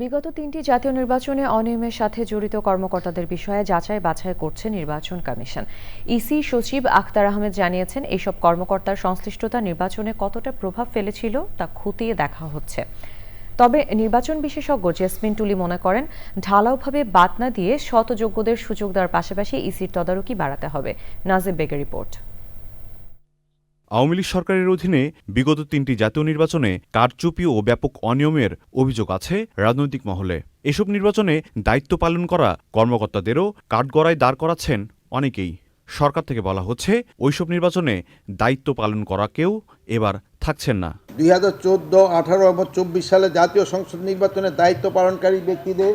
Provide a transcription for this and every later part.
বিগত তিনটি জাতীয় নির্বাচনে অনিয়মের সাথে জড়িত কর্মকর্তাদের বিষয়ে যাচাই বাছাই করছে নির্বাচন কমিশন। ইসি সচিব আখতার আহমেদ জানিয়েছেন এইসব কর্মকর্তার সংশ্লিষ্টতা নির্বাচনে কতটা প্রভাব ফেলেছিল তা খতিয়ে দেখা হচ্ছে। তবে নির্বাচন বিশেষজ্ঞ জেসমিন টুলি মনে করেন, ঢালাওভাবে বাদ না দিয়ে শতযোগ্যদের সুযোগ দেওয়ার পাশাপাশি ইসির তদারকি বাড়াতে হবে। নাজিব বেগের রিপোর্ট। আওয়ামী লীগ সরকারের অধীনে বিগত তিনটি জাতীয় নির্বাচনে কারচুপি ও ব্যাপক অনিয়মের অভিযোগ আছে রাজনৈতিক মহলে। এসব নির্বাচনে দায়িত্ব পালন করা কর্মকর্তাদেরও কাঠগড়ায় দাঁড় করাচ্ছেন অনেকেই। সরকার থেকে বলা হচ্ছে ওইসব নির্বাচনে দায়িত্ব পালন করা কেউ এবার থাকছেন না। দুই হাজার চোদ্দ আঠারো এবং চব্বিশ সালে জাতীয় সংসদ নির্বাচনে দায়িত্ব পালনকারী ব্যক্তিদের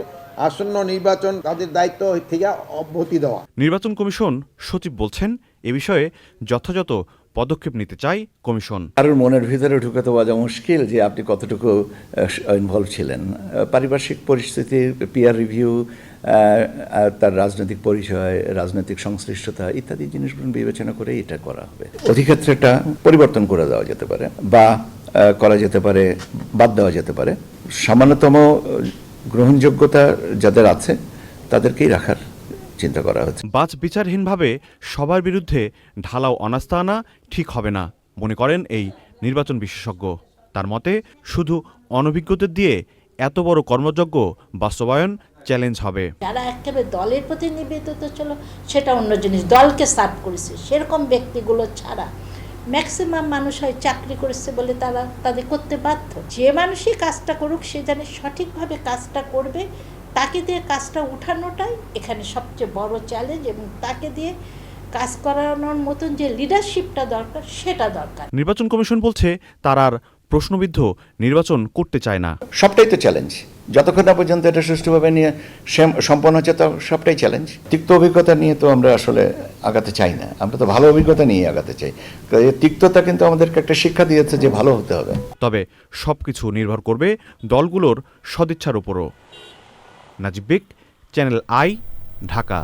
আসন্ন নির্বাচন তাদের দায়িত্ব থেকে অব্যাহতি দেওয়া। নির্বাচন কমিশন সচিব বলছেন এ বিষয়ে যথাযথ পদক্ষেপ নিতে চায় কমিশন। কারোর মনের ভিতরে ঢুকে বলা মুশকিল যে আপনি কতটুকু ইনভলভ ছিলেন। পারিপার্শ্বিক পরিস্থিতি পিয়ার রিভিউ তার রাজনৈতিক পরিচয়, রাজনৈতিক সংশ্লিষ্টতা ইত্যাদি জিনিসগুলো বিবেচনা করে এটা করা হবে। অধিক্ষেত্রটা পরিবর্তন করে দেওয়া যেতে পারে বা করা যেতে পারে, বাদ দেওয়া যেতে পারে। সামান্যতম গ্রহণযোগ্যতা যাদের আছে, তাদেরকেই রাখার চিন্তা করা হচ্ছে। বাজ বিচারহীনভাবে সবার বিরুদ্ধে ঢালাও অনাস্থা আনা ঠিক হবে না মনে করেন এই নির্বাচন বিশেষজ্ঞ। তার মতে শুধু অনভিজ্ঞদের দিয়ে এত বড় কর্মযজ্ঞ বাস্তবায়ন চ্যালেঞ্জ হবে। যারা একেবারে দলের প্রতি নিবেদিত ছিল সেটা অন্য জিনিস। দলকে সার্ভ করেছে। সেরকম ব্যক্তিগুলো ছাড়া ম্যাক্সিমাম মানুষ হয় চাকরি করেছে বলে তারা তাদের করতে বাধ্য। যে মানুষই কাজটা করুক সে জানে সঠিকভাবে কাজটা করবে তাকে দিয়ে কাজটা উঠানোটাই এখানে সবচেয়ে বড় চ্যালেঞ্জ এবং তাকে দিয়ে কাজ করানোর মতন যে লিডারশিপটা দরকার সেটা দরকার। নির্বাচন কমিশন বলছে তার আর প্রশ্নবিদ্ধ নির্বাচন করতে চায় না। সবটাই তো চ্যালেঞ্জ যতক্ষণ না পর্যন্ত এটা সুষ্ঠুভাবে নিয়ে সম্পন্ন হচ্ছে তো সবটাই চ্যালেঞ্জ তিক্ত অভিজ্ঞতা নিয়ে তো আমরা আসলে আগাতে চাই না। আমরা তো ভালো অভিজ্ঞতা নিয়ে আগাতে চাই। এই তিক্ততা কিন্তু আমাদেরকে একটা শিক্ষা দিয়েছে যে ভালো হতে হবে। তবে সবকিছু নির্ভর করবে দলগুলোর সদিচ্ছার উপরও। Najib Beg channel i Dhaka